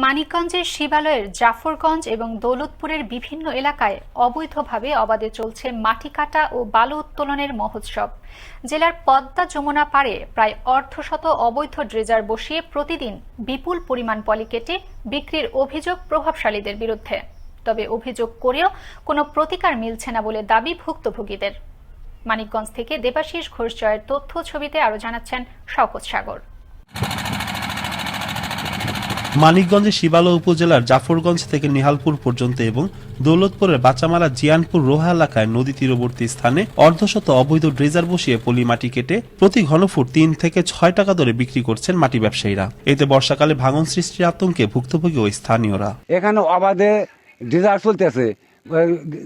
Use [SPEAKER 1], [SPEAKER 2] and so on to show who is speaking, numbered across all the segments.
[SPEAKER 1] মানিকগঞ্জের শিবালয়ের জাফরগঞ্জ এবং দৌলতপুরের বিভিন্ন এলাকায় অবৈধভাবে অবাধে চলছে মাটি কাটা ও বালু উত্তোলনের মহোৎসব। জেলার পদ্মা যমুনা পাড়ে প্রায় অর্ধশত অবৈধ ড্রেজার বসিয়ে প্রতিদিন বিপুল পরিমাণ পলি কেটে বিক্রির অভিযোগ প্রভাবশালীদের বিরুদ্ধে। তবে অভিযোগ করেও কোনো প্রতিকার মিলছে না বলে দাবি ভুক্তভোগীদের। মানিকগঞ্জ থেকে দেবাশিস ঘোষ জয়ের তথ্য ছবিতে আরও জানাচ্ছেন শওকত সাগর।
[SPEAKER 2] মানিকগঞ্জের শিবালো উপজেলার জাফরগঞ্জ থেকে নিহালপুর পর্যন্ত এবং দৌলতপুরের বাচামারা জিয়ানপুর রোহা এলাকায় নদী তীরবর্তী স্থানে অর্ধশত অবৈধ ড্রেজার বসিয়ে পলি মাটি কেটে প্রতি ঘনফুট তিন থেকে ছয় টাকা দরে বিক্রি করছেন মাটি ব্যবসায়ীরা। এতে বর্ষাকালে ভাঙন সৃষ্টির আতঙ্কে ভুক্তভোগী ওই স্থানীয়রা।
[SPEAKER 3] এখানে অবাধে ড্রেজার চলতেছে।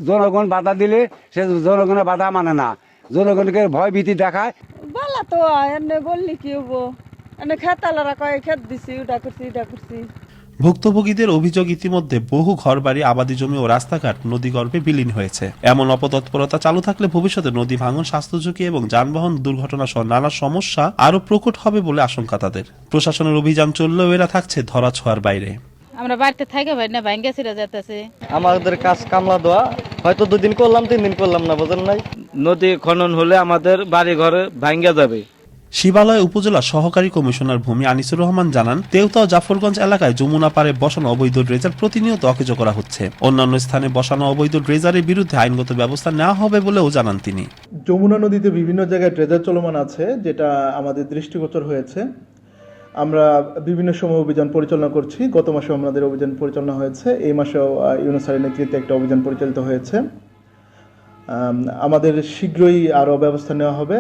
[SPEAKER 3] জনগণ বাধা দিলে সে জনগণের বাধা মানে না। জনগণকে ভয় ভীতি দেখায়।
[SPEAKER 4] বলা তো বললি কি হব? খেতালারা কয় খেত দিছি ওটা করছি এটা করছি।
[SPEAKER 2] ভুক্তভোগীদের অভিযোগ ইতিমধ্যে বহু ঘরবাড়ি আবাদি জমি ও রাস্তাঘাট নদীগর্ভে বিলীন হয়েছে। এমন অপতৎপরতা চালু থাকলে ভবিষ্যতে নদী ভাঙন স্বাস্থ্য ঝুঁকি এবং যানবাহন দুর্ঘটনা সহ নানা সমস্যা আরও প্রকট হবে বলে আশঙ্কা তাদের। প্রশাসনের অভিযান চললেও এরা থাকছে ধরা ছোঁয়ার বাইরে।
[SPEAKER 5] আমরা বাড়িতে থাকে ভাই না ভাঙ্গা ছিঁড়ে যেতেছে
[SPEAKER 6] আমাদের কাজ কামলা দেওয়া হয়তো দুদিন করলাম তিন দিন করলাম না বোঝেন নাই?
[SPEAKER 7] নদী খনন হলে আমাদের বাড়ি ঘরে ভাঙ্গা যাবে।
[SPEAKER 2] শিবালয় উপজেলা সহকারী কমিশনার ভূমি আনিসুর রহমান জানান, তেউতা জাফরগঞ্জ এলাকায় যমুনা পারে বসানো অবৈধ ড্রেজার প্রতিনিয়ত অকেজ করা হচ্ছে। অন্যান্য স্থানে বসানো অবৈধ ড্রেজারের বিরুদ্ধে আইনগত ব্যবস্থা নেওয়া হবে বলেও জানান তিনি।
[SPEAKER 8] যমুনা নদীতে বিভিন্ন জায়গায় ড্রেজার চলমান আছে, যেটা আমাদের দৃষ্টিগোচর হয়েছে। আমরা বিভিন্ন সময় অভিযান পরিচালনা করছি, গত মাসেও আমাদের অভিযান পরিচালনা হয়েছে, এই মাসেও ইউনুসারের নেতৃত্বে একটা অভিযান পরিচালিত হয়েছে। আমাদের শীঘ্রই আরও ব্যবস্থা নেওয়া হবে।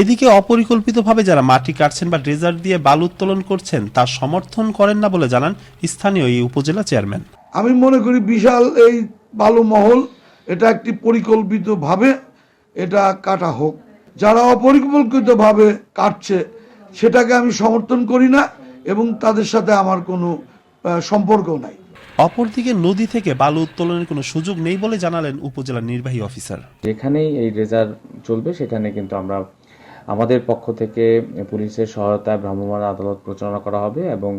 [SPEAKER 2] এদিকে অপরিকল্পিতভাবে যারা মাটি কাটছেন বা ড্রেজার দিয়ে বালু উত্তোলন করছেন তা সমর্থন করেন না বলে জানান স্থানীয় এই উপজেলা চেয়ারম্যান।
[SPEAKER 9] আমি মনে করি বিশাল এই বালু মহল এটা একটি পরিকল্পিতভাবে এটা কাটা হোক। যারা অপরিকল্পিতভাবে কাটছে সেটাকে আমি সমর্থন করি না এবং তাদের সাথে আমার কোনো সম্পর্ক নাই।
[SPEAKER 2] অপরদিকে নদী থেকে বালু উত্তোলনের কোনো সুযোগ নেই বলে জানালেন উপজেলা নির্বাহী অফিসার।
[SPEAKER 10] যেখানেই এই রেজার চলবে সেখানে কিন্তু আমরা আমাদের পক্ষ থেকে পুলিশের সহায়তায় ভ্রাম্যমাণ আদালত প্রচারণা করা হবে এবং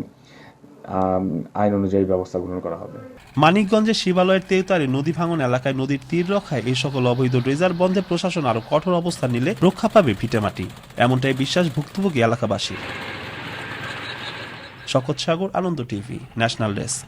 [SPEAKER 10] আইন অনুযায়ী ব্যবস্থা গ্রহণ করা হবে।
[SPEAKER 2] মানিকগঞ্জের শিবালয়ের তেউতারে নদী ভাঙন এলাকায় নদীর তীর রক্ষায় এই সকল অবৈধ ড্রেজার বন্ধে প্রশাসন আরও কঠোর অবস্থান নিলে রক্ষা পাবে ভিটেমাটি এমনটাই বিশ্বাস ভুক্তভোগী এলাকাবাসী শকত Sagar, Ananda TV, national desk.